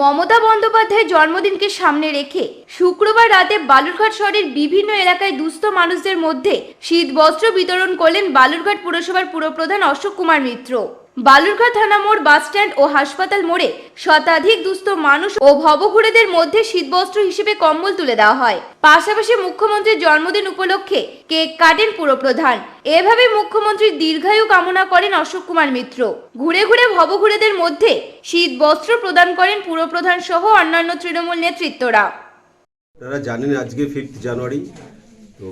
মমতা বন্দ্যোপাধ্যায়ের জন্মদিনকে সামনে রেখে শুক্রবার রাতে বালুরঘাট শহরের বিভিন্ন এলাকায় দুস্থ মানুষদের মধ্যে শীত বস্ত্র বিতরণ করলেন বালুরঘাট পুরসভার পুরপ্রধান অশোক কুমার মিত্র। বালুরঘাট থানা মোড় বাসস্ট্যান্ড ও হাসপাতাল মোড়ে শতাধিক দুস্থ মানুষ ও ভবঘুরেদের মধ্যে শীতবস্ত্র হিসেবে কম্বল তুলে দেওয়া হয়। পাশাপাশি মুখ্যমন্ত্রীর জন্মদিন উপলক্ষে কেক কাটেন পুরপ্রধান। এভাবে মুখ্যমন্ত্রীর দীর্ঘায়ু কামনা করেন অশোক কুমার মিত্র। ঘুরে ঘুরে ভবঘুরেদের মধ্যে শীত বস্ত্র প্রদান করেন পুরপ্রধান সহ অন্যান্য তৃণমূল নেতৃত্বরা। আপনারা জানেন আজকে ফিফথ জানুয়ারি তো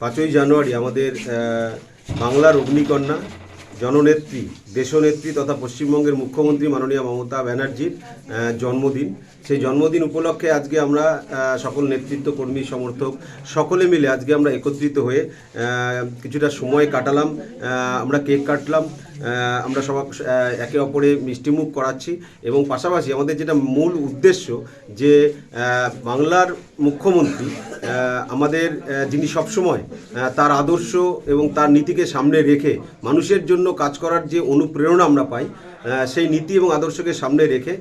পাঁচই জানুয়ারি আমাদের বাংলার অগ্নিকন্যা। জননেত্রী, দেশনেত্রী তথা পশ্চিমবঙ্গের মুখ্যমন্ত্রী মাননীয় মমতা ব্যানার্জির জন্মদিন। সেই জন্মদিন উপলক্ষে আজকে আমরা সকল নেতৃত্ব, কর্মী, সমর্থক সকলে মিলে আজকে আমরা একত্রিত হয়ে কিছুটা সময় কাটালাম। আমরা কেক কাটলাম। আমরা সব একে অপরে মিষ্টিমুখ করাচ্ছি এবং পাশাপাশি আমাদের যেটা মূল উদ্দেশ্য যে বাংলার মুখ্যমন্ত্রী আমাদের যিনি সবসময় তার আদর্শ এবং তার নীতিকে সামনে রেখে মানুষের জন্য কাজ করার যে অনুপ্রেরণা আমরা পাই সেই নীতি এবং আদর্শকে সামনে রেখে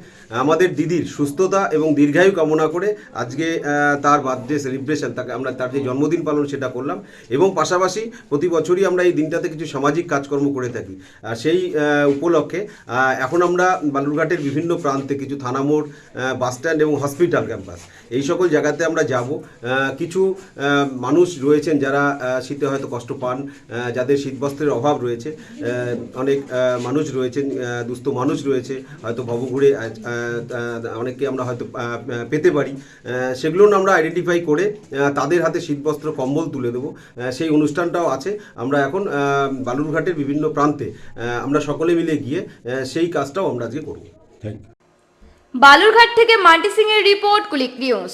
আমাদের দিদির সুস্থতা এবং দীর্ঘায়ু কামনা করে আজকে তার বার্থডে সেলিব্রেশন, তাকে আমরা তার যে জন্মদিন পালন সেটা করলাম এবং পাশাপাশি প্রতি বছরই আমরা এই দিনটাতে কিছু সামাজিক কাজকর্ম করে থাকি। আর সেই উপলক্ষে এখন আমরা বালুরঘাটের বিভিন্ন প্রান্তে কিছু থানামোড় বাসস্ট্যান্ড এবং হসপিটাল ক্যাম্পাস, এই সকল জায়গাতে আমরা যাব। কিছু মানুষ রয়েছেন যারা শীতে হয়তো কষ্ট পান যাদের শীতবস্ত্রের অভাব রয়েছে অনেক মানুষ রয়েছেন দুস্থ মানুষ রয়েছে হয়তো ভবঘুরে অনেককে আমরা হয়তো পেতে পারি। সেগুলো আমরা আইডেন্টিফাই করে তাদের হাতে শীতবস্ত্র কম্বল তুলে দেবো। সেই অনুষ্ঠানটাও আছে। আমরা এখন বালুরঘাটের বিভিন্ন প্রান্তে আমরা সকলে মিলে গিয়ে সেই কাজটাও আমরা আজকে করব। থ্যাংক ইউ বালুরঘাট থেকে মান্টি সিং এর রিপোর্ট কুলিক নিউজ।